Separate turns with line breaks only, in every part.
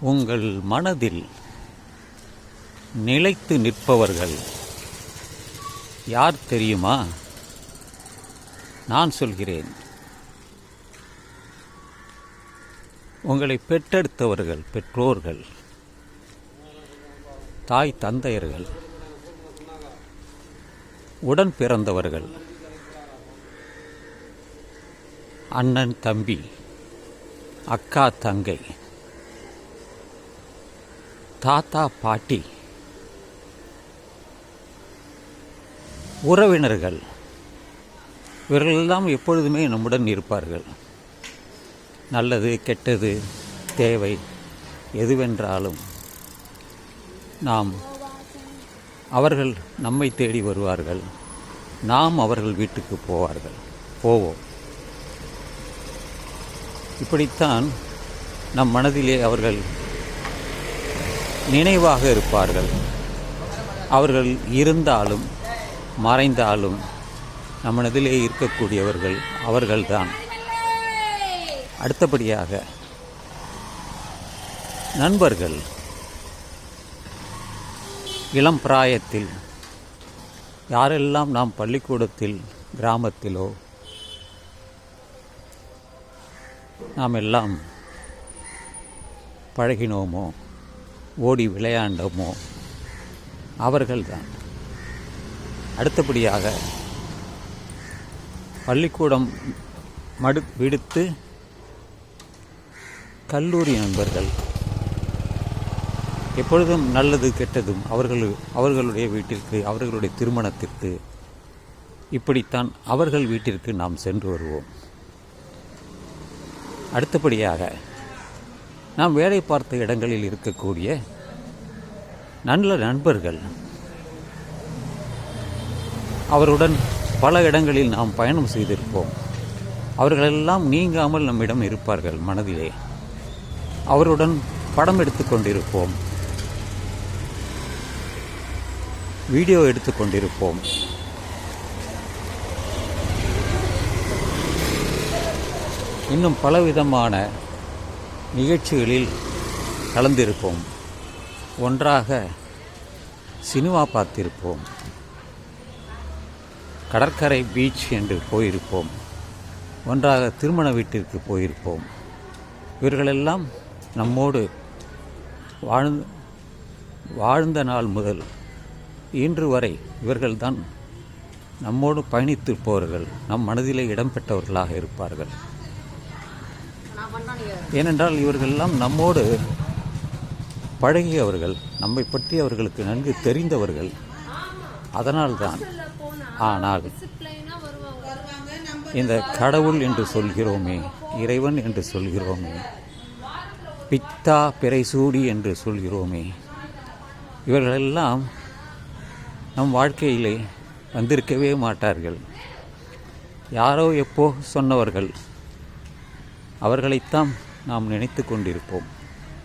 உங்கள் மனதில் நிலைத்து நிற்பவர்கள் யார் தெரியுமா? நான் சொல்கிறேன். உங்களை பெற்றெடுத்தவர்கள் பெற்றோர்கள் தாய் தந்தையர்கள் உடன் பிறந்தவர்கள் அண்ணன் தம்பி அக்கா தங்கை தாத்தா பாட்டி. உறவினர்கள். இவர்களெல்லாம் எப்பொழுதுமே நம்முடன் இருப்பார்கள். நல்லது கெட்டது தேவை எதுவென்றாலும் நாம் அவர்கள் நம்மை தேடி வருவார்கள். நாம் அவர்கள் வீட்டுக்கு போவார்கள். போவோம். இப்படித்தான் நம் மனதிலே அவர்கள் நினைவாக இருப்பார்கள். அவர்கள் இருந்தாலும் மறைந்தாலும் நம்மனதிலே இருக்கக்கூடியவர்கள் அவர்கள்தான். அடுத்தபடியாக நண்பர்கள். இளம் பிராயத்தில் யாரெல்லாம் நாம் பள்ளிக்கூடத்தில் கிராமத்திலோ நாம் எல்லாம் பழகினோமோ ஓடி விளையாண்டோமோ அவர்கள்தான். அடுத்தபடியாக பள்ளிக்கூடம் மடு விடுத்து கல்லூரி நண்பர்கள். எப்பொழுதும் நல்லது கெட்டதும் அவர்கள் அவர்களுடைய வீட்டிற்கு அவர்களுடைய திருமணத்திற்கு. இப்படித்தான் அவர்கள் வீட்டிற்கு நாம் சென்று வருவோம். அடுத்தபடியாக நாம் வேலை பார்த்த இடங்களில் இருக்கக்கூடிய நல்ல நண்பர்கள் அவருடன் பல இடங்களில் நாம் பயணம் செய்திருப்போம். அவர்களெல்லாம் நீங்காமல் நம்மிடம் இருப்பார்கள் மனதிலே. அவருடன் படம் எடுத்துக்கொண்டிருப்போம் வீடியோ எடுத்துக்கொண்டிருப்போம் இன்னும் பலவிதமான நிகழ்ச்சிகளில் கலந்திருப்போம். ஒன்றாக சினிமா பார்த்திருப்போம். கடற்கரை பீச் என்று போயிருப்போம். ஒன்றாக திருமண வீட்டிற்கு போயிருப்போம். இவர்களெல்லாம் நம்மோடு வாழ்ந்த வாழ்ந்த நாள் முதல் இன்று வரை இவர்கள்தான் நம்மோடு பயணித்திருப்பவர்கள் நம் மனதிலே இடம்பெற்றவர்களாக இருப்பார்கள். ஏனென்றால் இவர்களெல்லாம் நம்மோடு பழகியவர்கள் நம்மை பற்றி அவர்களுக்கு நன்கு தெரிந்தவர்கள். அதனால்தான் ஆனால் இந்த கடவுள் என்று சொல்கிறோமே இறைவன் என்று சொல்கிறோமே பித்தா பிறைசூடி என்று சொல்கிறோமே இவர்களெல்லாம் நம் வாழ்க்கையிலே வந்திருக்கவே மாட்டார்கள். யாரோ எப்போ சொன்னவர்கள் அவர்களைத்தான் நாம் நினைத்து கொண்டிருப்போம்.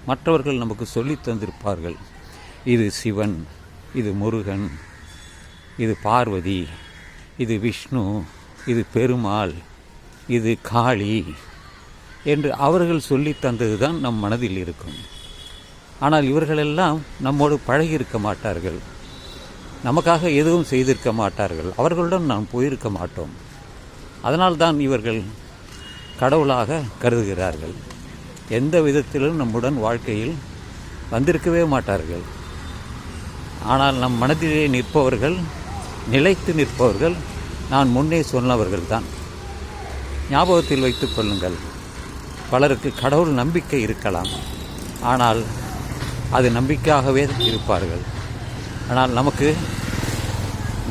மற்றவர்கள் நமக்கு சொல்லித் தந்திருப்பார்கள். இது சிவன் இது முருகன் இது பார்வதி இது விஷ்ணு இது பெருமாள் இது காளி என்று அவர்கள் சொல்லி தந்தது தான் நம் மனதில் இருக்கும். ஆனால் இவர்களெல்லாம் நம்மோடு பழகியிருக்க மாட்டார்கள். நமக்காக எதுவும் செய்திருக்க மாட்டார்கள். அவர்களுடன் நாம் போயிருக்க மாட்டோம். அதனால்தான் இவர்கள் கடவுளாக கருதுகிறார்கள். எந்த விதத்திலும் நம்முடன் வாழ்க்கையில் வந்திருக்கவே மாட்டார்கள். ஆனால் நம் மனதிலே நிற்பவர்கள் நிலைத்து நிற்பவர்கள் நான் முன்னே சொன்னவர்கள் தான் ஞாபகத்தில் வைத்துக் கொள்ளுங்கள். பலருக்கு கடவுள் நம்பிக்கை இருக்கலாம். ஆனால் அது நம்பிக்கையாகவே இருப்பார்கள். ஆனால் நமக்கு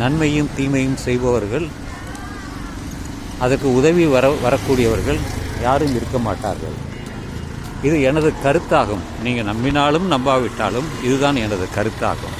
நன்மையும் தீமையும் செய்பவர்கள் அதற்கு உதவி வர வரக்கூடியவர்கள் யாரும் இருக்க மாட்டார்கள். இது எனது கருத்தாகும். நீங்கள் நம்பினாலும் நம்பாவிட்டாலும் இதுதான் எனது கருத்தாகும்.